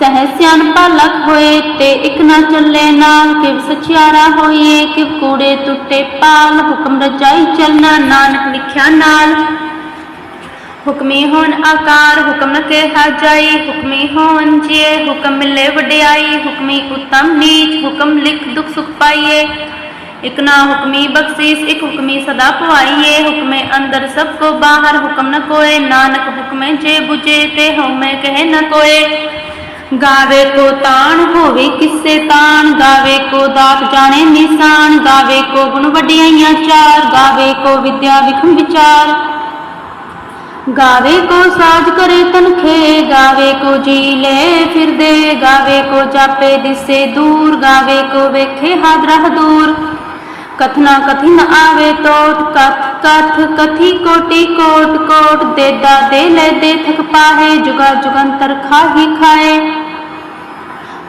ਸਹਿ ਸਿਆਣਪਾ ਲਖ ਹੋਏ ਤੇ ਇਕ ਨਾ ਚੱਲੇ ਨਾਲ, ਕਿਵ ਸਚਿਆਰਾ ਹੋਈਏ, ਕਿਵ ਕੂੜੇ ਟੁੱਟੇ ਪਾਲ, ਹੁਕਮ ਰਜਾਈ ਚੱਲਣਾ ਨਾਨਕ ਲਿਖਿਆ ਨਾਲ। ਹੁਕਮੀ ਹੋਣ ਆਕਾਰ, ਹੁਕਮ ਨ ਜਾਈ ਹੁਕਮੀ ਹੋਣ ਜੀਏ, ਹੁਕਮ ਮਿਲੇ ਵਡਿਆਈ, ਹੁਕਮੀ ਉਤਮ ਨੀਚ, ਹੁਕਮ ਲਿਖ ਦੁਖ ਸੁਖ ਪਾਈਏ। ਇਕ ਨਾ ਹੁਕਮੀ ਬਖਸ਼ੀਸ, ਇਕ ਹੁਕਮੀ ਸਦਾ ਭਵਾਈਏ ਹੁਕਮੇ ਅੰਦਰ ਸਭ ਕੋ ਬਾਹਰ, ਹੁਕਮ ਨ ਕੋਏ, ਨਾਨਕ ਹੁਕਮੇ ਜੇ ਬੁਝੇ, ਤੇ ਹਉਮੈ ਕਹੇ ਨ ਕੋਏ। ਗਾਵੇ ਕੋ ਤਾਣ ਹੋਵੇ ਕਿਸੇ ਤਾਣ ਗਾਵੇ ਕੋ ਦਾਤ ਜਾਣੇ ਨਿਸ਼ਾਨ ਗਾਵੇ ਕੋ ਗੁਣ ਵਡਿਆਈਆਂ ਚਾਰ ਗਾਵੇ ਕੋ ਵਿਦਿਆ ਵਿਖਮ ਵਿਚਾਰ ਗਾਵੇ ਕੋ ਸਾਜ ਕਰੇ ਤਨਖੇ ਗਾਵੇ ਕੋ ਜੀ ਲੈ ਫਿਰਦੇ ਗਾਵੇ ਕੋ ਜਾਪੇ ਦਿਸੇ ਦੂਰ ਗਾਵੇ ਕੋ ਵੇਖੇ ਹਾਦਰਹ ਦੂਰ ਕਥਨਾ ਕਥੀ ਨ ਆਵੇ ਟੋਟ ਕਥ ਕਥ ਕਥੀ ਕੋਟੀ ਕੋਟ ਕੋਟ ਦੇਦਾ ਦੇ ਲੈ ਦੇ ਥਕ ਪਾਹੇ ਜੁਗਾ ਜੁਗੰਤਰ ਖਾਹੀ ਖਾਏ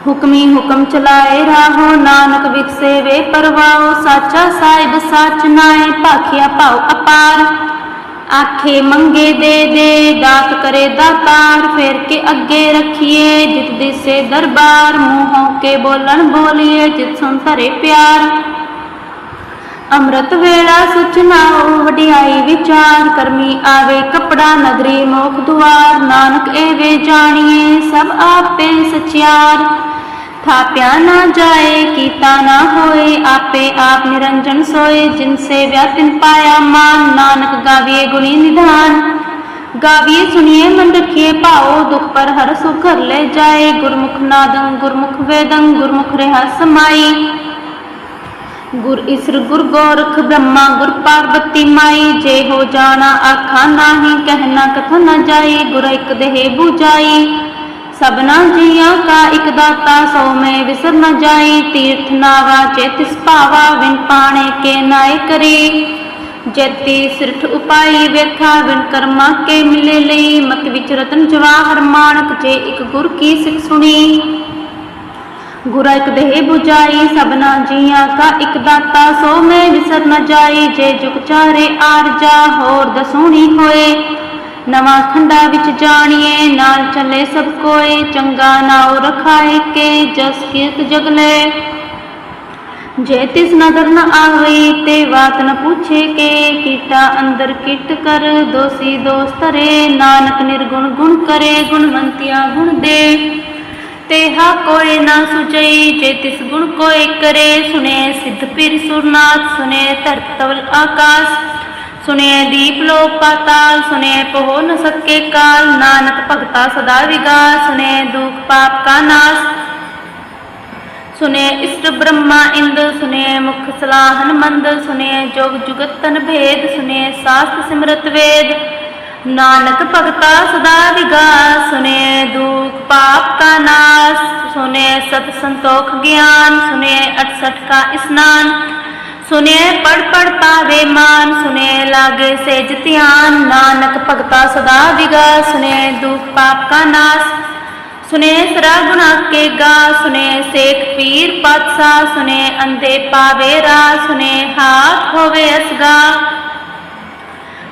ਹੁਕਮੀ ਹੁਕਮ ਚਲਾਏ ਰਾਹੋ ਨਾਨਕ ਵਿਕਸੇ ਵੇ ਪਰਵਾਓ ਸਾਚਾ ਸਾਹਿਬ ਸਾਚ ਨਾਏ, ਭਾਖਿਆ ਭਾਉ ਅਪਾਰ। ਆਖੇ ਮੰਗੇ ਦੇ ਦੇ, ਦਾਤ ਕਰੇ ਦਾਤਾਰ, ਫੇਰ ਕੇ ਅੱਗੇ ਰੱਖੀਏ ਜਿਤ ਦਿਸੇ ਦਰਬਾਰ, ਮੂੰਹੋਂ ਕੇ ਬੋਲਣ ਬੋਲੀਏ ਜਿਤ ਸੁਨ ਧਰੇ ਪਿਆਰ। ਅੰਮ੍ਰਿਤ ਵੇਲਾ ਸੁਚਨਾਉ ਵਡਿਆਈ ਵਿਚਾਰ, ਕਰਮੀ ਆਵੇ ਕਪੜਾ ਨਗਰੀ ਮੋਖ ਦੁਆਰ, ਨਾਨਕ ਏਵੇ ਜਾਣੀਏ ਸਭ ਆਪੇ ਸਚਿਆਰ। ਥਾਪਿਆ ਨਾ ਜਾਏ, ਕੀਤਾ ਨਾ ਹੋਏ, ਆਪੇ ਆਪ ਨਿਰੰਜਨ ਸੋਏ, ਜਿਨ ਸੇ ਵਿਆਤਿਨ ਪਾਇਆ ਮਾਨ, ਨਾਨਕ ਗਾਵੀਏ ਗੁਣੀ ਨਿਧਾਨ। ਗਾਵੀਏ ਸੁਣੀਏ ਮਨ ਰਖੀਏ ਭਾਓ ਦੁਖ ਪਰ ਹਰ ਸੁਖ ਘਰ ਲੈ ਜਾਏ, ਗੁਰਮੁਖ ਨਾਦੰ, ਗੁਰਮੁਖ ਵੇਦੰ, ਗੁਰਮੁਖ ਰਹਿ ਸਮਾਈ। ਗੁਰ ਇਸਰ ਗੁਰ ਗੋਰਖ ਬ੍ਰਹਮਾ ਗੁਰ ਪਾਰਵਤੀ ਮਾਈ, ਜੇ ਹੋ ਜਾਣਾ ਆਖਾਂ ਨਾਹੀ ਕਹਿਣਾ ਕਥ ਨਾ ਜਾਏ, ਗੁਰ ਇਕ ਦੇਹ 부ਜਾਈ ਸਭਨਾ ਜੀਆਂ ਕਾ ਇਕ ਦਾਤਾ, ਸੋ ਮੈਂ ਵਿਸਰ ਨ ਜਾਈ ਤੀਰਥ ਨਾਵਾ ਚੇਤਿਸ ਭਾਵਾ ਵਿਨ ਪਾਣੇ ਕੇ ਨਾਏ ਕਰੀ। ਜਤੀ ਸਿਰਠ ਉਪਾਈ ਵੇਖਾ ਵਿਨ ਕਰਮਾ ਕੇ ਮਿਲੇ ਲਈ, ਮਤ ਵਿਚ ਰਤਨ ਜਵਾਹਰ ਮਾਨਕ ਜੇ ਇਕ ਗੁਰ ਕੀ ਸਿੱਖ ਸੁਣੀ। ਗੁਰਾ ਇਕ ਦੇਹ 부ਜਾਈ ਸਭਨਾ ਜੀਆਂ ਕਾ ਇਕ ਦਾਤਾ, ਸੋ ਮੈਂ ਵਿਸਰ ਨ ਜਾਈ ਜੇ ਜੁਗ ਚਾਰੇ ਆਰਜਾ, ਹੋਰ ਦਸੂਣੀ ਹੋਏ। ਨਵਾਂ ਖੰਡਾ ਵਿੱਚ ਜਾਣੀਏ, ਨਾਲ ਚੱਲੇ ਸਭ ਕੋਏ, ਚੰਗਾ ਨਾਉ ਰਖਾਏ ਕੇ ਜਸ ਕੀਰਤ ਜਗਲੇ ਜੇ ਤਿਸ ਨਦਰ ਨ ਆਵਈ ਤੇ ਬਾਤ ਨ ਪੁੱਛੇ ਕੇ, ਕੀਟਾ ਅੰਦਰ ਕਿਟ ਕਰ, ਦੋਸੀ ਦੋਸ ਨਾਨਕ ਨਿਰਗੁਣ ਗੁਣ ਕਰੇ, ਗੁਣਵੰਤਿਆ ਗੁਣ ਦੇ। ਤੇਹਾ ਕੋਇ ਨਾ ਸੁਜਈ ਜੇ ਤਿਸ ਗੁਣ ਕੋਇ ਕਰੇ ਸੁਨੇ ਸਿੱਧ ਪੀਰ ਸੁਰਨਾਥ ਸੁਨੇ ਧਰਤ ਤਵਲ ਆਕਾਸ਼। ਸੁਨੇ ਦੀਪ ਲੋ ਪਾਤਾਲ ਸੁਨੇ ਪਹੁ ਨ ਸਕੇ ਕਾਲ, ਨਾਨਕ ਭਗਤਾ ਸਦਾ ਵਿਗਾਸ ਸੁਨੇ ਦੁਖ ਪਾਪ ਕਾ ਨਾਸ। ਸੁਨੇ ਇਸ਼ਟ ਬ੍ਰਹਮਾ ਇੰਦ ਸੁਨੇ ਮੁਖ ਸਲਾਹਨ ਮੰਦ ਸੁਨੇ ਜੋਗ ਜੁਗਤ ਤਨ ਭੇਦ ਸੁਨੇ ਸਾਸਤ ਸਿਮਰਤ ਵੇਦ। ਨਾਨਕ ਭਗਤਾ ਸਦਾ ਵਿਗਾਸ ਸੁਨੇ ਦੁਖ ਪਾਪ ਕਾ ਨਾਸ। ਸੁਨੇ ਸਤ ਸੰਤੋਖ ਗਿਆਨ ਸੁਨੇ 68 ਕਾ ਇਸਨਾਨ। ਸੁਨੇ ਪੜ ਪੜ ਪਾਵੇ ਮਾਨ ਸੁਨੇ ਲਾਗੇ ਸੇਜ ਧਿਆਨ ਨਾਨਕ ਭਗਤਾ ਸਦਾ ਵਿਗਾ ਸੁਨੇ ਦੁਖ ਪਾਪ ਕਾ ਨਾਸ ਸੁਨੇ ਸਰਾ ਗੁਨਾ ਕੇ ਗਾ ਸੁਨੇ ਸੇਖ ਪੀਰ ਪਾਤਸ਼ਾਹ ਸੁਨੇ ਅੰਦੇ ਪਾਵੇ ਰਾ ਸੁਨੇ ਹਾਥ ਹੋਵੇ ਅਸਗਾ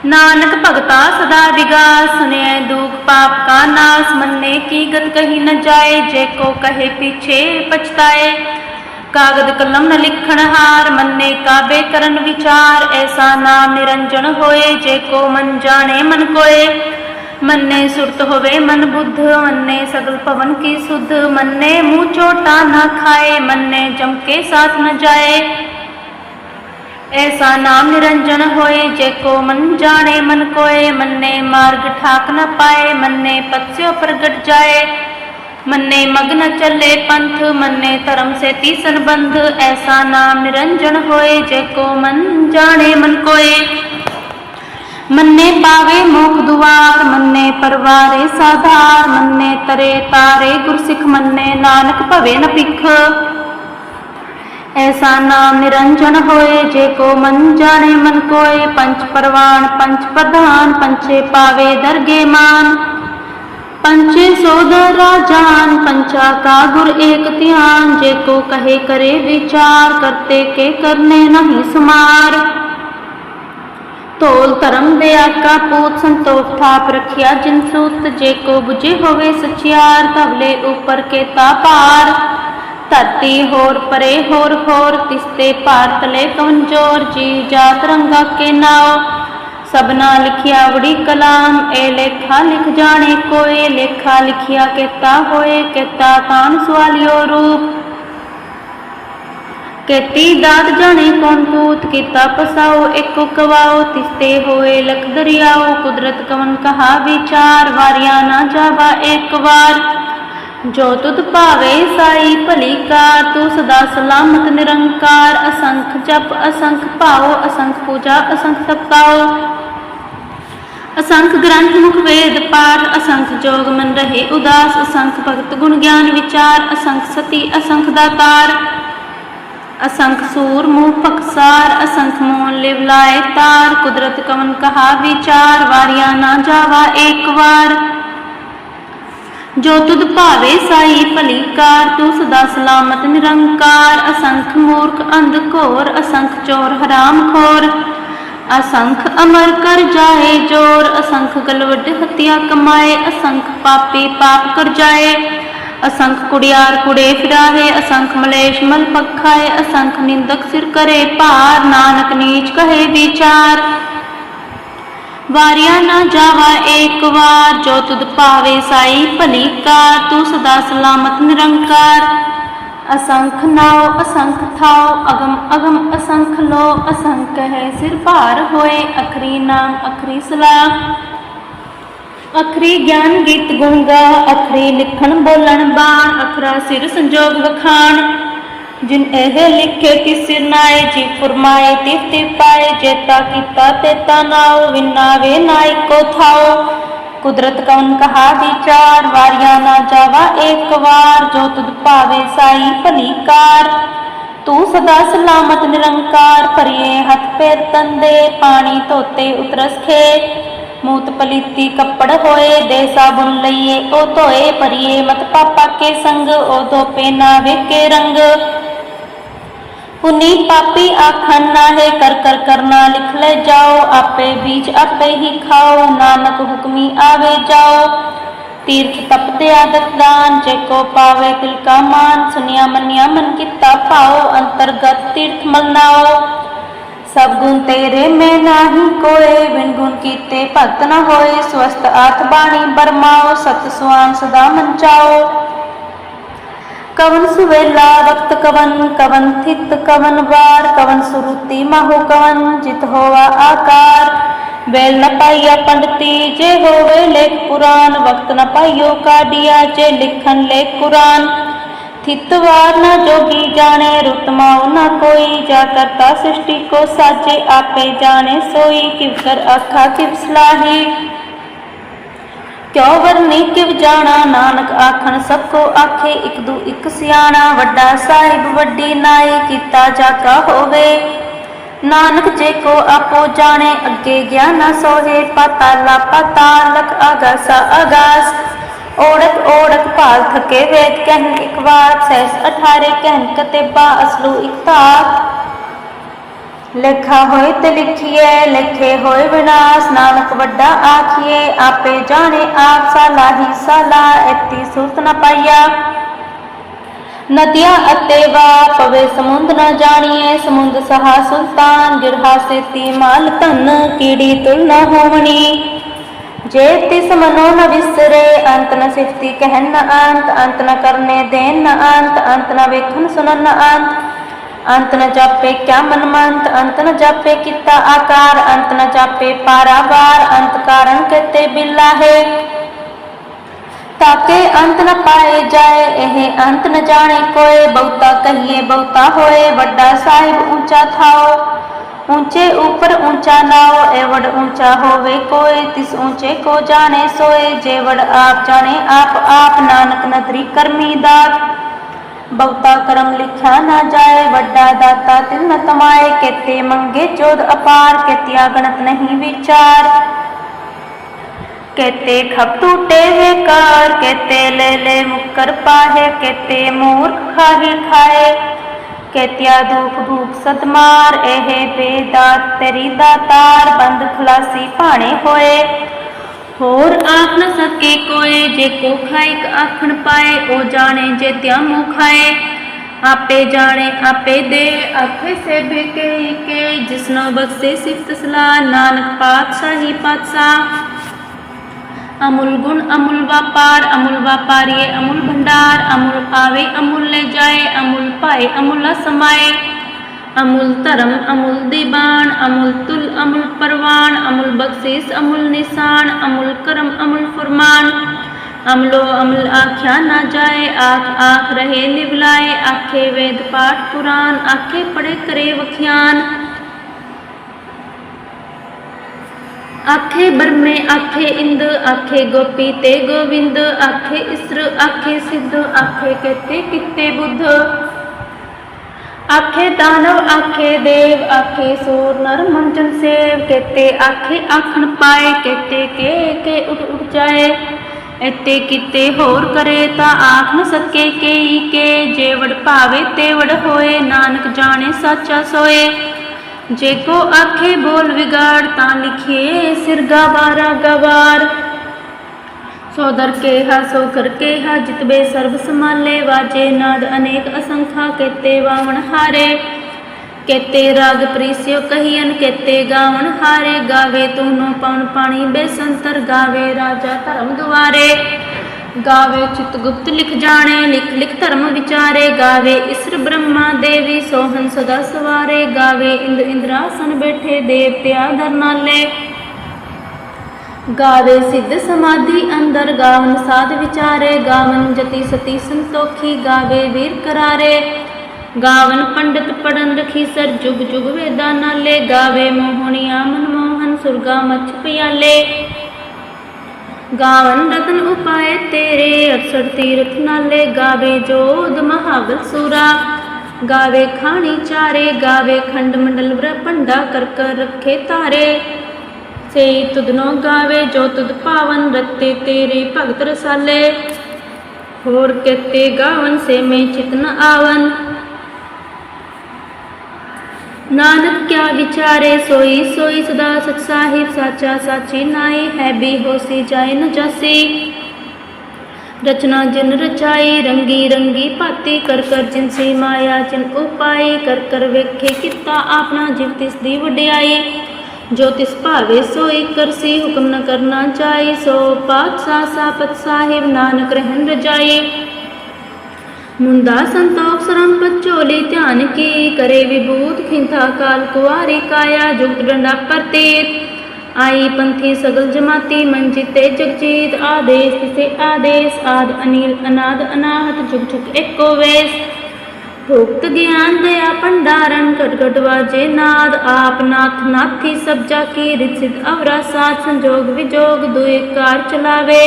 ਨਾਨਕ ਭਗਤਾ ਸਦਾ ਵਿਗਾ ਸੁਨੇ ਦੁਖ ਪਾਪ ਕਾ ਨਾਸ ਮੰਨੇ ਕੀ ਗਤ ਕਹੀ ਨ ਜਾਏ ਜੇ ਕੋ ਕਹੇ ਪਿਛੇ ਪਛਤਾਏ ਕਾਗਦ ਕਲਮ ਨ ਲਿਖਣ ਹਾਰ, ਮੰਨੇ ਕਾਬੇ ਕਰਨ ਵਿਚਾਰ, ਐਸਾ ਨਾਮ ਨਿਰੰਜਨ ਹੋਏ, ਜੇ ਕੋ ਮਨ ਜਾਣੇ ਮਨ ਕੋਏ। ਮੰਨੇ ਸੁਰਤ ਹੋਵੇ ਮਨ ਬੁੱਧ, ਮੰਨੇ ਸਗਲ ਭਵਨ ਕੀ ਸੁਧ। ਮੰਨੇ ਮੂੰਹ ਚੋਟਾ ਨਾ ਖਾਏ, ਮੰਨੇ ਜਮ ਕੇ ਸਾਥ ਨ ਜਾਏ। ਐਸਾ ਨਾਮ ਨਿਰੰਜਨ ਹੋਏ, ਜੇ ਕੋ ਮਨ ਜਾਣੇ ਮਨ ਕੋਏ। ਮੰਨੇ ਮਾਰਗ ਠਾਕ ਨ ਪਾਏ, ਮੰਨੇ ਪਤਸਿਓ ਪ੍ਰਗਟ ਜਾਏ। ਮੰਨੇ ਮਗਨ ਚੱਲੇ ਪੰਥ, ਮੰਨੇ ਧਰਮ ਸੇ ਤੀਸਨ ਬੰਧ। ਐਸਾ ਨਾਮ ਨਿਰੰਜਨ ਹੋਏ, ਜੇ ਕੋ ਮਨ ਜਾਣੇ ਮਨ ਕੋਏ। ਮੰਨੇ ਪਾਵੇ ਮੋਖ ਦੁਆਰ, ਮੰਨੇ ਪਰਵਾਰੇ ਸਾਧਾਰ, ਮੰਨੇ ਤਰੇ ਤਾਰੇ ਗੁਰਸਿੱਖ, ਮੰਨੇ ਨਾਨਕ ਭਵੇ ਨ ਪਿਖ ਐਸਾ ਨਾਮ ਨਿਰੰਜਨ ਹੋਏ, ਜੇ ਕੋ ਮਨ ਜਾਣੇ ਮਨ ਕੋਏ। ਪੰਚ ਪਰਵਾਨ ਪੰਚ ਪ੍ਰਧਾਨ ਪੰਚੇ ਪਾਵੇ ਦਰਗੇ ਮਾਨ। ਪੰਚੇ ਸੋਦਰ ਰਾਜਾਨ ਪੰਚਾ ਕਾ ਗੁਰ ਏਕ ਧਿਆਨ, ਜੇ ਕੋ ਕਹੇ ਕਰੇ ਵਿਚਾਰ, ਕਰਤੇ ਕੇ ਕਰਨੇ ਨਹੀਂ ਸਮਾਰ। ਤੋਲ ਧਰਮ ਦੇ ਆਕਾ ਪੂਤ ਸੰਤੋਖ ਥਾਪ ਰਖਿਆ ਜਿਨ ਸੂਤ, ਜੇ ਕੋ 부ਝੇ ਹੋਵੇ ਸਚਿਆਰ ਤਵਲੇ ਉਪਰ ਕੇ ਤਾ ਪਾਰ। ਧਰਤੀ ਹੋਰ ਪਰੇ ਹੋਰ ਹੋਰ ਤਿਸਤੇ ਭਾਰਤ ਲੈ ਕਮਜੋਰ, ਜੀ ਜਾਤ ਰੰਗਾ ਕੇ ਨਾਉ। ਸਬਨਾ ਲਿਖਿਆ ਵੜੀ ਕਲਾਮ ਇਹ ਲੇਖਾ ਲਿਖ ਜਾਣੇ ਕੋਏ ਲੇਖਾ ਲਿਖਿਆ ਕੀਤਾ ਹੋਏ ਕੀਤਾ ਤਾਨ ਸਵਾਲਿਓ ਰੂਪ ਕੀਤੀ ਦਾਤ ਜਾਣੇ ਕੌਣ ਪੂਤ ਕੀਤਾ ਪਸਾਓ ਇੱਕੋ ਕਵਾਓ ਤਿਸਤੇ ਹੋਏ ਲਖ ਦਰਿਆਓ ਕੁਦਰਤ ਕਵਨ ਕਹਾ ਵਿਚਾਰ ਵਾਰਿਆ ਨਾ ਜਾਵਾ ਇੱਕ ਵਾਰ ਜੋ ਤੁਧ ਭਾਵੇ ਸਾਈ ਭਲੀ ਕਾਰ, ਤੂੰ ਸਦਾ ਸਲਾਮਤ, ਨਿਰੰਕਾਰ, ਅਸੰਖ ਜਪ, ਅਸੰਖ ਭਾਉ, ਅਸੰਖ ਪੂਜਾ, ਅਸੰਖ ਤਪਾਓ ਅਸੰਖ ਗ੍ਰੰਥ, ਮੁਖ ਵੇਦ, ਪਾਠ, ਅਸੰਖ ਜੋਗ, ਮਨ ਰਹੇ ਉਦਾਸ, ਅਸੰਖ ਭਗਤ ਗੁਣ ਗਿਆਨ ਵਿਚਾਰ, ਅਸੰਖ ਸਤੀ, ਅਸੰਖ ਦਾਤਾਰ। ਅਸੰਖ ਸੂਰ, ਮੂਹ ਪਕਸਾਰ ਅਸੰਖ ਮੋਨ ਲਿਵ ਲਾਏ ਤਾਰ। ਕੁਦਰਤ ਕਵਨ ਕਹਾ ਵਿਚਾਰ, ਵਾਰਿਆ ਨਾ ਜਾਵਾ ਇੱਕ ਵਾਰ। ਜੋ ਤੁਧ ਭਾਵੇ ਸਾਈ ਭਲੀ ਕਾਰ, ਤੂੰ ਸਦਾ ਸਲਾਮਤ ਨਿਰੰਕਾਰ। ਅਸੰਖ ਮੂਰਖ ਅੰਧ ਘੋਰ, ਅਸੰਖ ਚੋਰ ਹਰਾਮ ਖੋਰ। ਅਸੰਖ ਅਮਰ ਕਰ ਜਾਏ ਜੋਰ, ਅਸੰਖ ਗਲਵਡ ਹਤਿਆ ਕਮਾਏ। ਅਸੰਖ ਪਾਪੀ ਪਾਪ ਕਰ ਜਾਏ। ਅਸੰਖ ਕੁੜਿਆਰ ਕੁੜੇ ਫਿਰਾਹੇ ਅਸੰਖ ਮਲੇਸ਼ ਮਲ ਪਖਾਏ। ਅਸੰਖ ਨਿੰਦਕ ਸਿਰ ਕਰੇ ਭਾਰ। ਨਾਨਕ ਨੀਚ ਕਹੇ ਵਿਚਾਰ। ਵਾਰਿਆ ਨਾ ਜਾਵਾ ਏਕ ਵਾਰ, ਜੋ ਤੁਧ ਭਾਵੇ ਸਾਈ ਭਲੀ ਕਾਰ, ਤੂੰ ਸਦਾ ਸਲਾਮਤ ਨਿਰੰਕਾਰ। ਅਸੰਖ ਨਾਉ, ਅਸੰਖ ਥਾਉ, ਅਗਮ ਅਗਮ, ਅਸੰਖ ਲੋ, ਅਸੰਖ ਹੈ ਸਿਰ ਭਾਰ ਹੋਏ, ਅਖਰੀ ਨਾਮ, ਅਖਰੀ ਸਲਾਹ। ਅਖਰੀ ਗਿਆਨ ਗੀਤ ਗੁੰਗਾ, ਅਖਰੀ ਲਿਖਣ ਬੋਲਣ ਬਾਣ, ਅਖਰਾ ਸਿਰ ਸੰਜੋਗ ਵਖਾਣ। ਜਿਨ ਇਹ ਲਿਖੇ ਤਿਸ ਨਾਏ ਜੀ ਫਰਮਾਏ ਤਿਵ ਤਿਵ ਪਾਏ ਜੇਤਾ ਕੀਤਾ ਤੇਤਾ ਨਾਉ ਵਿਨਾਵੇ ਨਾਇ ਕੋ ਥਾਉ। ਕੁਦਰਤ ਕਵਨ ਕਹਾ ਵਿਚਾਰ ਵਾਰਿਆ ਨਾ ਜਾਵਾ ਏਕ ਵਾਰ, ਜੋ ਤੁਧ ਭਾਵੇ ਸਾਈ ਭਲੀ ਕਾਰ। ਤੂੰ ਸਦਾ ਸਲਾਮਤ ਨਿਰੰਕਾਰ ਭਰੀਏ, ਹੱਥ ਪੈਰ ਤੰਦੇ, ਪਾਣੀ ਧੋਤੇ ਉਤਰਸ ਖੇ ਮੂਤ ਪਲੀਤੀ ਕੱਪੜ ਹੋਏ, ਦੇ ਸਾਬੁਨ ਲਈਏ, ਉਹ ਧੋਏ ਭਰੀਏ। ਮਤ ਪਾਪਾ ਕੇ ਸੰਗ, ਉਹ ਧੋਪੇ ਨਾ ਵੇਕੇ ਰੰਗ। ਪੁਨੀ ਪਾਪੀ ਆਖਣ ਨਾਹੇ ਕਰ ਕਰ ਕਰਨਾ ਲਿਖ ਲੈ ਜਾਓ, ਆਪੇ ਬੀਜ ਆਪੇ ਹੀ ਖਾਓ, ਨਾਨਕ ਹੁਕਮੀ ਆਵੇ ਜਾਓ। ਤੀਰਥ ਤਪ ਤੇ ਆਦਤ ਦਾਨ, ਜੇ ਕੋ ਪਾਵੇ ਤਿਲ ਕਾ ਮਾਨ, ਸੁਨਿਆ ਮੰਨਿਆ ਮਨ ਕੀਤਾ ਪਾਓ ਅੰਤਰਗਤ ਤੀਰਥ ਮਲਨਾਓ ਸਭ ਗੁਣ ਤੇਰੇ ਮੈਂ ਨਾਹੀ ਕੋਏ, ਬਿਨ ਗੁਣ ਕੀਤੇ ਭਗਤ ਨਾ ਹੋਏ ਸਵਸਤ ਆਤ ਬਾਣੀ ਬਰਮਾਓ, ਸਤ ਸੁਆਨ ਸਦਾ ਮੰਚਾਓ ਕਵਨ ਸੁਵੇਲਾ, ਵਕਤ ਕਵਨ ਕਵਨ ਥਿਤ ਕਵਨ ਵਾਰ, ਕਵਨ ਸੁਰੂਤੀ ਮਾਹੋ ਕਵਨ, ਜਿਤ ਹੋਵਾ ਆਕਾਰ। ਵੇਲ ਨ ਪਾਈਆ ਪੰਡਤੀ, ਜੇ ਹੋਵੇ ਲੇਖ ਪੁਰਾਨ, ਵਕਤ ਨ ਪਾਈਓ ਕਾਢੀਆ, ਜੇ ਲਿਖਨ ਲੇਖ ਕੁਰਾਨ। ਥਿਤ ਵਾਰ ਨ ਜੋਗੀ ਜਾਣੇ, ਰੁਤ ਮਾਉ ਨ ਕੋਈ। ਜਾ ਕਰਤਾ ਸ੍ਰਿਸ਼ਟੀ ਕੋ ਸਾਜੇ, ਆਪੇ ਜਾਣੇ ਸੋਈ। ਕਿਵ ਕਰ ਆਖਾ ਕਿਵ ਕਿਉ ਵਰਨੀ ਕਿਵ ਜਾਣਾ? ਨਾਨਕ ਆਖਣ ਸਭ ਕੋ ਆਖੇ, ਇਕ ਦੂ ਇਕ ਸਿਆਣਾ, ਵੱਡਾ ਸਾਹਿਬ, ਵੱਡੀ ਨਾਈ, ਕੀਤਾ ਜਾਕਾ ਹੋਵੇ? ਨਾਨਕ ਜੇ ਕੋ ਆਪੋ ਜਾਣੇ, ਅੱਗੇ ਗਿਆਨਾ ਸੋਹੇ ਪਤਾਲਾ ਪਤਾਲ ਲਖ ਆਗਾਸਾ ਆਗਾਸ। ਓੜਕ ਓੜਕ ਭਾਲ ਥਕੇ ਵੇਦ ਕਹਿਨ ਇਕ ਵਾਰ ਸੈਸ 18 ਕਹਿਨ ਕਤੇਬਾ ਅਸਲੂ ਇਕਤਾਰ ਲਿਖਾ ਹੋਏ ਤੇ ਲਿਖੀਏ ਲਿਖੇ ਹੋਏ ਵਿਨਾਸ਼। ਨਾਨਕ ਵੱਡਾ ਆਖੀਏ ਆਪੇ ਜਾਣੇ ਆਪ ਸਾਲਾ ਹੀ ਸਾਲਾ, ਐਤੀ ਸੁਰਤ ਨ ਪਾਈਆ। ਨਦੀਆਂ ਅਤੇ ਵਾ ਪਵੇ ਸਮੁੰਦ ਨ ਜਾਣੀਏ ਸਮੁੰਦ ਸਹਾ ਸੁਲਤਾਨ, ਗਿਰਹਾ ਸੇਤੀ ਮਾਲ ਧਨ, ਕੀੜੀ ਤੁਲ ਨ ਹੋਵਣੀ। ਜੇ ਤਿਸ ਮਨੋ ਨ ਵਿਸਰੇ, ਅੰਤ ਨ ਸਿਫਤੀ ਕਹਿਨ ਨ ਅੰਤ ਅੰਤ ਨ ਕਰਨੇ ਦੇਨ ਨ ਅੰਤ ਅੰਤ ਨ ਵੇਖਣ ਸੁਣਨ ਨ ਅੰਤ ਅੰਤ ਨ ਜਾਪੇ ਕਿਆ ਮਨਮੰਤ, ਅੰਤ ਨ ਜਾਪੇ ਕੀਤਾ ਆਕਾਰ, ਅੰਤ ਨ ਜਾਪੇ ਪਾਰਾਵਾਰ ਅੰਤ ਕਾਰਨ ਕਤੇ ਬਿਲਾ ਹੈ। ਤਾਕੇ ਅੰਤ ਨ ਪਾਏ ਜਾਏ, ਇਹ ਅੰਤ ਨ ਜਾਣੇ ਕੋਏ। ਬਹੁਤਾ ਕਹੀਏ ਬਹੁਤਾ ਹੋਏ, ਵੱਡਾ ਸਾਹਿਬ ਉੱਚਾ ਥਾਓ। ਉੱਚੇ ਉਪਰ ਉੱਚਾ ਨਾਓ ਐਵੜ ਉੱਚਾ ਹੋਵੇ ਕੋਏ, ਤਿਸ ਉੱਚੇ ਕੋ ਜਾਣੇ ਸੋਏ। ਜੇਵੜ ਆਪ ਜਾਣੇ, ਆਪ ਆਪ ਨਾਨਕ ਨਦਰੀ ਕਰਮੀ ਦਾਤ ਬਹੁਤਾ ਕਰਮ ਲਿਖਿਆ ਨਾ ਜਾਏ, ਵੱਡਾ ਦਾਤਾ ਤਿਲ ਤਮਾਏ, ਕੇਤੇ ਮੰਗੇ ਚੋਦ ਅਪਾਰ, ਕੇਤਿਆ ਗਣਤ ਨਹੀਂ ਵਿਚਾਰ। ਕੇਤੇ ਖਪ ਟੂਟੇ ਵੇਕਾਰ, ਕੇਤੇ ਲੈ ਲੈ ਮੁਕਰ ਪਾਹੇ, ਕੇਤੇ ਮੂਰਖ ਖਾਹੀ ਖਾਏ। ਕੇਤਿਆ ਦੁਖ ਭੂਖ ਸਤਮਾਰ ਇਹ ਬੇਦਾਤ ਤੇਰੀ ਦਾਤਾਰ, ਬੰਦ ਖਲਾਸੀ ਭਾਣੇ ਹੋਏ। ਹੋਰ ਆਖ ਨ ਸਕੇ ਕੋਏ, ਜੇ ਕੋ ਖਾਇਕ ਆਖਣ ਪਾਏ, ਉਹ ਜਾਣੇ ਜੇ ਤਿਆ ਮੂੰਹ ਖਾਏ। ਆਪੇ ਜਾਣੇ, ਆਪੇ ਦੇ ਆਖੇ ਸੇ ਬਿਕੇ ਕੇ ਜਿਸਨੋ ਬਖਸ਼ੇ ਸਿਫਤ ਸਲਾਹ, ਨਾਨਕ ਪਾਤਸ਼ਾਹੀ ਪਾਤਸ਼ਾਹ। ਅਮੁਲ ਗੁਣ ਅਮੁਲ ਵਪਾਰ, ਅਮੁਲ ਵਪਾਰੀਏ ਅਮੁਲ ਭੰਡਾਰ, ਅਮੁਲ ਆਵੇ ਅਮੁਲ ਲੈ ਜਾਏ, ਅਮੁਲ ਪਾਏ ਅਮੁਲ ਸਮਾਏ। ਅਮੁਲ ਧਰਮ, ਅਮੁਲ ਦੀਬਾਨ ਅਮੁਲ ਤੁਲ, ਅਮੁਲ ਪਰਵਾਨ ਅਮੁਲ ਬਖਸ਼ਿਸ਼, ਅਮੁਲ ਨਿਸ਼ਾਨ, ਅਮੁਲ ਕਰਮ, ਅਮੁਲ ਫਰਮਾਨ। ਅਮਲੋ ਅਮਲ ਆਖਿਆ ਨਾ ਜਾਏ, ਆਖ ਆਖ ਰਹੇ ਨਿਵਲਾਏ, ਆਖੇ ਵੇਦ ਪਾਠ ਪੁਰਾਨ ਆਖੇ ਪੜੇ ਕਰੇ ਵਖਿਆਨ। ਆਖੇ ਬਰਮੇ, ਆਖੇ ਇੰਦ, ਆਖੇ ਗੋਪੀ ਤੇ ਗੋਵਿੰਦ, ਆਖੇ ਇਸਰ, ਆਖੇ ਸਿੱਧ, ਆਖੇ ਕਤੇ ਕਿਤੇ ਬੁੱਧ। ਆਖੇ ਦਾਨਵ, ਆਖੇ ਦੇਵ, ਆਖੇ ਸੂਰ ਨਰ ਮੰਜਨ ਸੇਵ, ਕਤੇ ਆਖੇ ਆਖਣ ਪਾਏ, ਕਤੇ ਕੇ ਕੇ ਉਡ ਉਡ ਜਾਏ। ਇਤੇ ਕਿਤੇ ਹੋਰ ਕਰੇ ਤਾਂ ਆਖ ਨ ਸਕੇ ਕੇਈ ਕੇ, ਜੇ ਵਡ ਭਾਵੇ ਤੇ ਵਡ ਹੋਏ, ਨਾਨਕ ਜਾਣੇ ਸਾਚਾ ਸੋਏ। ਜੇ ਕੋ ਆਖੇ ਬੋਲ ਵਿਗਾੜ ਤਾਂ ਲਿਖੇ ਸਿਰ ਗਵਾਰਾ ਗਵਾਰ। ਸੋ ਦਰ ਕੇ ਹਾ, ਸੋ ਕਰ ਕੇ ਹਾ ਜਿਤਬੇ ਸਰਬ ਸਮਾਲੇ ਵਾਜੇ ਨਾਦ ਅਨੇਕ ਅਸੰਖਾ, ਕੇਤੇ ਵਾਵਣ ਹਾਰੇ। ਕੇਤੇ ਰਾਗ ਪ੍ਰੀਸਿਓ ਕਹੀਨ ਕੇਤੇ ਗਾਵਣ ਹਾਰੇ। ਗਾਵੇ ਤੂਨੋ ਪਵਨ ਪਾਣੀ ਬੇਸੰਤਰ ਗਾਵੇ ਰਾਜਾ ਧਰਮ ਦੁਆਰੇ। ਗਾਵੇ ਚਿਤ ਗੁਪਤ ਲਿਖ ਜਾਣੇ, ਲਿਖ ਲਿਖ ਧਰਮ ਵਿਚਾਰੇ। ਗਾਵੇ ਇਸਰ ਬ੍ਰਹਮਾ ਦੇਵੀ ਸੋਹਨ ਸਦਾ ਸਵਾਰੇ। ਗਾਵੇ ਇੰਦ ਇੰਦਰਾਸਨ ਬੈਠੇ ਦੇਵਤਿਆ ਦਰ ਗਾਵੇ ਸਿੱਧ ਸਮਾਧੀ, ਅੰਦਰ ਗਾਵਨ ਸਾਧ ਵਿਚਾਰੇ, ਗਾਵਨ ਜਤੀ ਸਤੀ ਸੰਤੋਖੀ, ਗਾਵੇ ਵੀਰ ਕਰਾਰੇ। ਗਾਵਨ ਪੰਡਿਤ ਪੜਨ ਰਖੀ ਸਰ ਜੁਗ ਜੁਗ ਵੇਦਾਂ ਨਾਲੇ, ਗਾਵੇ ਮੋਹਣੀਆਂ ਮਨਮੋਹਨ ਸੁਰਗਾ ਮਛ ਪਿਆਲੇ। ਗਾਵਨ ਰਤਨ ਉਪਾਏ ਤੇਰੇ ਅਰਸਰ ਤੀਰਥ ਨਾਲੇ, ਗਾਵੇ ਜੋਦ ਮਹਾਬਲ ਸੂਰਾ। ਗਾਵੇ ਖਾਣੀ ਚਾਰੇ, ਗਾਵੇ ਖੰਡ ਮੰਡਲ ਬ੍ਰ ਭੰਡਾ ਕਰ ਕਰ ਰੱਖੇ ਤਾਰੇ। ਸੇ ਤੁਧਨੋ ਗਾਵੇ, ਜੋ ਤੁਧ ਪਾਵਨ ਰਤੇ ਤੇਰੇ ਭਗਤ ਰਸਾਲੇ। ਹੋਰ ਕੇਤੇ ਗਾਵਨ ਸੇ ਮੈਂ ਚਿਤਨ ਆਵਨ। ਨਾਨਕ ਕਿਆ ਵਿਚਾਰੇ, ਸੋਈ ਸੋਈ ਸਦਾ ਸਚ ਸਾਹਿਬ ਸਾਚਾ ਸਾਚੀ ਨਾਈ ਹੈ ਵੀ ਹੋਸੀ ਜਾਇ ਨ ਜਾਸੀ। ਰਚਨਾ ਜਿਨ ਰਚਾਈ, ਰੰਗੀ ਰੰਗੀ ਭਾਤੀ ਕਰ ਕਰ ਜਿਨਸੀ ਮਾਇਆ, ਜਿਨ ਉਪਾਈ, ਕਰ ਕਰ ਵੇਖੇ ਕੀਤਾ ਆਪਣਾ ਜਿਵ ਤਿਸ ਦੀ ਵਡਿਆਈ। ਜੋ ਤਿਸ ਭਾਵੇ ਸੋਈ ਕਰਸੀ ਹੁਕਮ ਨ ਕਰਨਾ ਚਾਹੀ, ਸੋ ਪਾਤਸ਼ਾਹ ਸਾਪਤ ਸਾਹਿਬ ਨਾਨਕ ਰਹਿਣ ਰਜਾਈ ਮੁੰਦਾ ਸੰਤੋਖ ਸਰੰਪਤ ਝੋਲੀ ਧਿਆਨ ਕੀ ਕਰੇ ਵਿਭੂਤ ਖਿੰਥਾ ਕਾਲ ਕੁਆਰੀ ਕਾਇਆ ਜੁਗਤ ਡੰਡਾ ਪ੍ਰਤੀਤ ਆਈ ਪੰਥੀ ਸਗਲ ਜਮਾਤੀ ਮੰਜਿਤੇ ਜਗਜੀਤ ਆਦੇਸ਼ ਤਿਸੇ ਆਦੇਸ਼, ਆਦ ਅਨੀਲ ਅਨਾਦ ਅਨਾਹਤ ਜੁਗ ਜੁਗ ਏਕੋ ਵੇਸ। ਭੁਗਤ ਗਿਆਨ ਦਇਆ ਭੰਡਾਰਨ ਘਟ ਘਟ ਵਾਜੇ ਨਾਦ, ਆਪ ਨਾਥ ਨਾਥੀ ਸਭ ਜਾ ਕੀ ਰਿਤ ਸਿਧ ਅਵਰਾ ਸਾਥ, ਸੰਜੋਗ ਵਿਜੋਗ ਦੁਇ ਕਾਰ ਚਲਾਵੇ।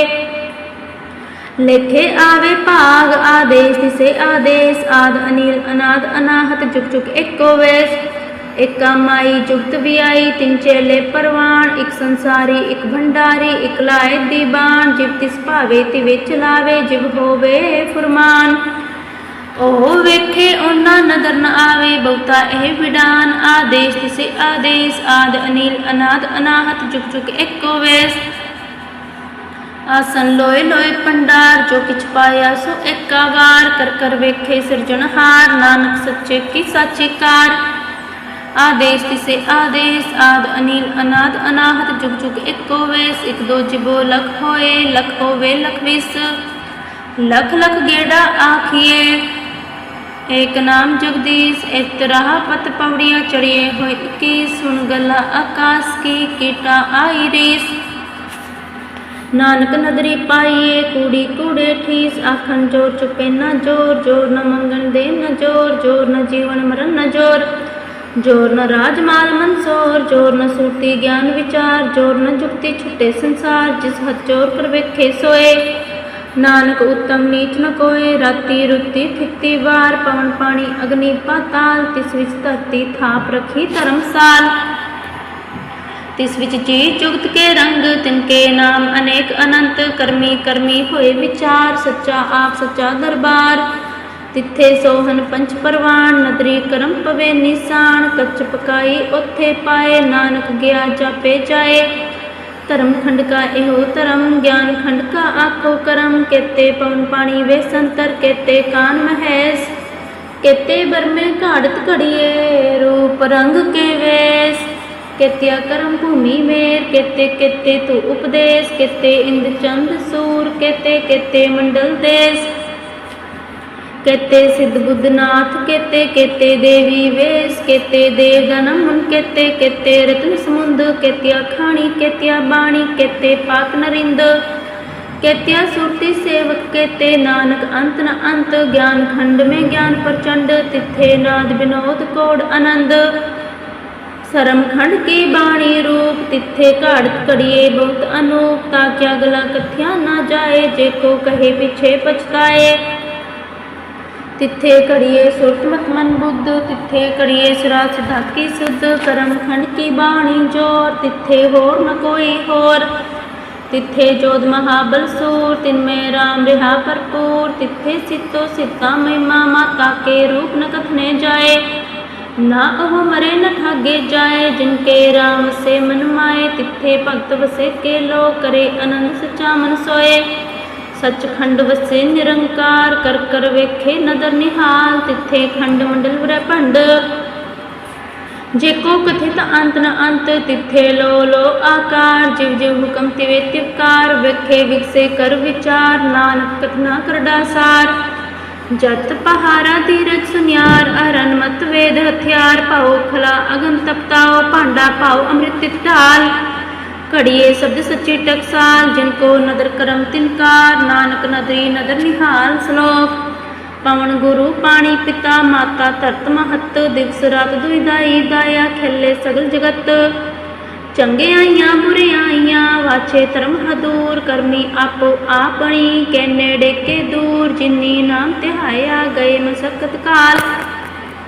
ਲੇਖੇ ਆਵੇ ਭਾਗ, ਆਦੇਸ਼ ਤਿਸੇ ਆਦੇਸ਼, ਆਦ ਅਨੀਲ, ਅਨਾਦ ਅਨਾਹਤ, ਜੁਗ ਜੁਗ ਏਕੋ ਵੇਸ। ਏਕਾ ਮਾਈ ਜੁਗਤ ਵਿਆਈ, ਤਿੰਨ ਚੇਲੇ ਪਰਵਾਨ, ਇੱਕ ਸੰਸਾਰੀ, ਇੱਕ ਭੰਡਾਰੀ, ਇੱਕ ਲਾਏ ਦੀਬਾਨ। ਜਿਵ ਤਿਸ ਭਾਵੇ ਤਿਵੇ ਚਲਾਵੇ, ਜਿਵ ਹੋਵੇ ਫਰਮਾਨ। ਉਹ ਵੇਖੇ ਉਹਨਾਂ ਨਦਰ ਨ ਆਵੇ, ਬਹੁਤਾ ਇਹ ਵਿਡਾਨ ਆਦੇਸ਼ ਤਿਸੇ ਆਦੇਸ਼, ਆਦ ਅਨੀਲ, ਅਨਾਦ, ਅਨਾਹਤ, ਜੁਗ ਜੁਗ ਏਕੋ ਵੇਸ। ਆਸਨ ਲੋਏ ਲੋਏ ਪੰਡਾਰ, ਜੋ ਕਿਛ ਪਾਇਆ ਸੋ ਏਕਾ ਕਰ ਕਰ ਵੇਖੇ ਸਿਰਜਣਹਾਰ ਨਾਨਕ ਸੱਚੇ ਕੀ ਸਾਚੀ ਕਾਰ। ਆਦੇਸ਼ ਤਿਸੇ ਆਦੇਸ਼, ਆਦ ਅਨੀਲ, ਅਨਾਦ, ਅਨਾਹਤ, ਜੁਗ ਜੁਗ ਏਕੋ ਵੇਸ। ਇੱਕ ਦੋ ਜਿਬੋ ਲਖ ਹੋਏ, ਲਖ ਹੋਵੇ ਲਖ ਵਿਸ। ਲਖ ਲਖ ਗੇੜਾ ਆਖੀਏ। ਏਕ ਨਾਮ ਜਗਦੀਸ਼ ਇੱਕ ਪਤ ਪੌੜੀਆਂ ਚੜੀਏ ਹੋਏ ਕੀ ਸੁਣ ਗਲਾ ਆਕਾਸ਼ ਕੀ ਕੀਟਾ ਆਈ ਰੀਸ। ਨਾਨਕ ਨਦਰੀ ਪਾਈਏ, ਕੂੜੀ ਕੂੜੇ ਠੀਸ, ਆਖਣ ਜੋਰ ਚੁਪੇ ਨਾ ਜੋਰ ਜੋਰ ਨ ਮੰਗਣ ਦੇ ਨ ਜੋਰ ਜੋਰ ਨ ਜੀਵਨ ਮਰਨ ਨ ਜੋਰ। ਜੋਰ ਨ ਰਾਜ ਮਾਲ ਮਨਸੋਰ, ਜੋਰ ਨ ਸੂਰਤੀ ਗਿਆਨ ਵਿਚਾਰ, ਜੋਰ ਨ ਜੁਗਤੀ ਛੁੱਟੇ ਸੰਸਾਰ, ਜਿਸ ਹੱਥ ਜੋਰ ਕਰ ਵੇਖੇ ਸੋਏ। ਨਾਨਕ ਉਤਮ ਨੀਚ ਨ ਕੋਏ, ਰਾਤੀ ਰੁੱਤੀ ਥਿੱਤੀ ਵਾਰ, ਪਵਨ ਪਾਣੀ ਅਗਨੀ ਪਾਤਾਲ, ਤਿਸ ਵਿੱਚ ਧਰਤੀ ਥਾਪ ਰਖੀ ਧਰਮਸਾਲ। ਤਿਸ ਵਿੱਚ ਜੀ ਜੁਗਤ ਕੇ ਰੰਗ ਤਿਨਕੇ ਨਾਮ ਅਨੇਕ ਅਨੰਤ, ਕਰਮੀ ਕਰਮੀ ਹੋਏ ਵਿਚਾਰ, ਸੱਚਾ ਆਪ ਸੱਚਾ ਦਰਬਾਰ। ਤਿੱਥੇ ਸੋਹਨ ਪੰਚ ਪਰਵਾਨ, ਨਦਰੀ ਕਰਮ ਪਵੇ ਨਿਸ਼ਾਨ, ਕੱਚ ਪਕਾਈ ਉੱਥੇ ਪਾਏ, ਨਾਨਕ ਗਿਆ ਜਾਪੇ ਜਾਏ। ਧਰਮ ਖੰਡ ਕਾ ਇਹੋ ਧਰਮ, ਗਿਆਨ ਖੰਡ ਕਾ ਆਖੋ ਕਰਮ, ਕੇਤੇ ਪਵਨ ਪਾਣੀ ਵੇ ਸੰਤਰ ਕੇਤੇ ਕਾਨ ਮਹੇਸ਼, ਕੇਤੇ ਬਰਮੇ ਘਾੜਤ ਘੜੀਏ, ਰੂਪ ਰੰਗ ਕੇ ਵੇਸ, ਕੇਤਿਆ ਕਰਮ ਭੂਮੀ ਮੇਰ, ਕੇਤੇ ਕੇਤੇ ਤੂ ਉਪਦੇਸ਼, ਕੇਤੇ ਇੰਦ ਚੰਦ ਸੂਰ, ਕੇਤੇ ਕੇਤੇ ਮੰਡਲ ਦੇਸ। ਕੇਤੇ ਸਿੱਧ ਬੁੱਧਨਾਥ ਕੇਤੇ ਕੇਤੇ ਦੇਵੀ ਵੇਸ ਕੇਤੇ ਦੇਵ ਗਨਮ ਕੇਤੇ ਕੇਤੇ ਰਤਨ ਸਮੁੰਦ ਕੇਤਿਆ ਖਾਣੀ ਕੇਤਿਆ ਬਾਣੀ ਕੇਤੇ ਪਾਕ ਨਰਿੰਦ ਕੇਤਿਆ ਸੁਰਤੀ ਸੇਵਕ ਕੇਤੇ ਨਾਨਕ ਅੰਤ ਨ ਅੰਤ ਗਿਆਨ ਖੰਡ ਮੇ ਗਿਆਨ ਪ੍ਰਚੰਡ ਤਿੱਥੇ ਨਾਦ ਬਿਨੋਦ ਕੋੜ ਆਨੰਦ ਸਰਮ ਖੰਡ ਕੀ ਬਾਣੀ ਰੂਪ ਤਿੱਥੇ ਘਾੜਤ ਘੜੀਏ ਬਹੁਤ ਅਨੂਪ ਤਾਂ ਕਿ ਅਗਲਾ ਕਥਿਆ ਨਾ ਜਾਏ ਜੇ ਕੋ ਕਹੇ ਪਿਛੇ ਪਛਤਾਏ ਤਿੱਥੇ ਘੜੀਏ ਸੁਰਤ ਮਤ ਮਨ ਬੁੱਧ ਤਿੱਥੇ ਘੜੀਏ ਸਿਰਾ ਸਿਧਾਤ ਕੀ ਸੁਧ ਕਰਮ ਖੰਡ ਕੀ ਬਾਣੀ ਜੋਰ ਤਿੱਥੇ ਹੋਰ ਨ ਕੋਈ ਹੋਰ ਤਿੱਥੇ ਜੋਧ ਮਹਾਬਲ ਸੂਰ ਤਿਨ ਮੇ ਰਾਮ ਰਿਹਾ ਭਰਪੂਰ ਤਿੱਥੇ ਸਿੱਤੋ ਸਿੱਤਾ ਮਹਿਮਾ ਮਾਤਾ ਕੇ ਰੂਪ ਨ ਕਥਨੇ ਜਾਏ ਨਾ ਉਹ ਮਰੇ ਨ ਠਾਗੇ ਜਾਏ ਜਿਨ ਕੇ ਰਾਮ ਸੇ ਮਨ ਮਾਏ ਤਿੱਥੇ ਭਗਤ ਵਸੇ ਕੇ ਲੋ ਕਰੇ ਸੱਚਖੰਡ ਵਸੇ ਨਿਰੰਕਾਰ, ਕਰ ਕਰ ਵੇਖੇ ਨਦਰ ਨਿਹਾਲ, ਤਿੱਥੇ ਖੰਡ ਮੰਡਲ ਵਰੈ ਭੰਡ। ਜੇ ਕੋ ਕਥਿਤ ਅੰਤ ਨ ਅੰਤ, ਤਿੱਥੇ ਲੋ ਲੋ ਆਕਾਰ, ਜਿਵ ਜਿਵ ਹੁਕਮ ਤਿਵੇ ਤਿਵਕਾਰ, ਵੇਖੇ ਵਿਗਸੇ ਕਰ ਵਿਚਾਰ, ਨਾਨਕ ਕਥਨਾ ਕਰਡਾ ਸਾਰ ਜਤ ਪਹਾਰਾ ਧੀਰਜ ਸੁਨਿਆਰ, ਅਰਨ ਮਤ ਵੇਦ ਹਥਿਆਰ ਪਾਉ ਖਲਾ ਅਗਨ ਤਪਤਾਓ, ਭਾਂਡਾ ਪਾਉ ਅੰਮ੍ਰਿਤ ਢਾਲ। ਘੜੀਏ ਸ਼ਬਦ ਸੱਚੀ ਟਕਸਾਲ, ਜਿਨ ਕੋ ਨਦਰ ਕਰਮ ਤਿਨਕਾਰ ਨਾਨਕ ਨਦਰੀ ਨਦਰ ਨਿਹਾਲ ਸ਼ਲੋਕ। ਪਵਨ ਗੁਰੂ ਪਾਣੀ ਪਿਤਾ, ਮਾਤਾ ਧਰਤ ਮਹਤ, ਦਿਵਸ ਰਾਤ ਦੁਇਦਾਈ ਦਾਇਆ, ਖੇਲੇ ਸਗਲ ਜਗਤ। ਚੰਗੇ ਚੰਗਿਆਈਆਂ ਬੁਰਿਆਈਆਂ ਵਾਛੇ ਧਰਮ ਹਦੂਰ, ਕਰਮੀ ਆਪੋ ਆਪਣੀ, ਕੇ ਨੇੜੇ ਕੇ ਦੂਰ, ਜਿਨੀ ਨਾਮ ਧਿਆਇਆ ਗਏ ਮਸਕਤ ਕਾਲ।